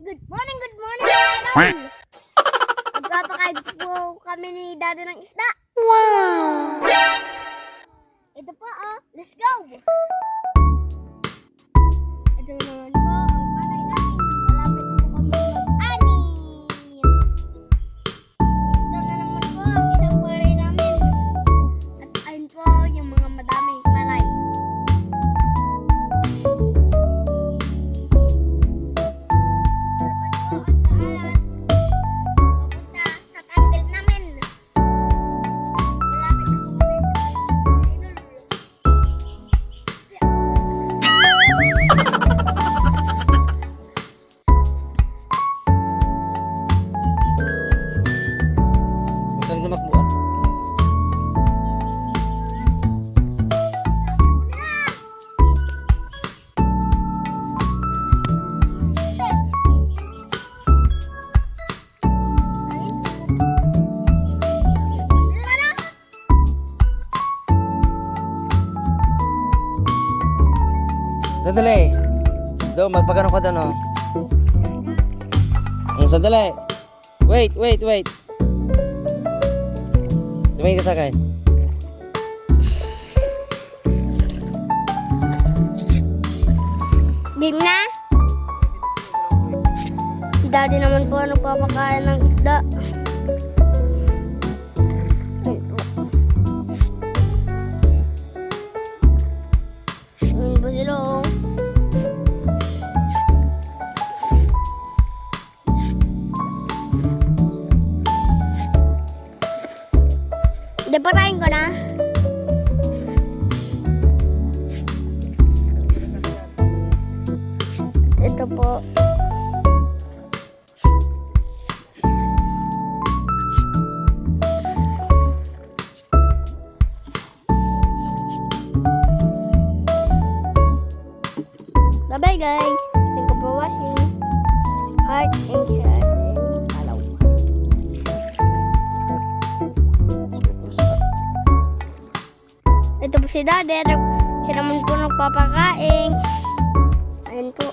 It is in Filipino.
Good morning, good morning idol! Magpapakain po kami ni Daddy ng isda. Wow! Ito po oh, let's Sandali. Do, magpagano ka doon oh. Ang sandali. Wait, wait, wait. Tumingin ka sa akin. Game na? Si daddy naman po nagpapakain ng isda. Deparahin ko na. Ito po. Bye-bye guys. Thank you for watching. Heart and Ito po si Daddy. Siya naman po nagpapakain. Ayun po.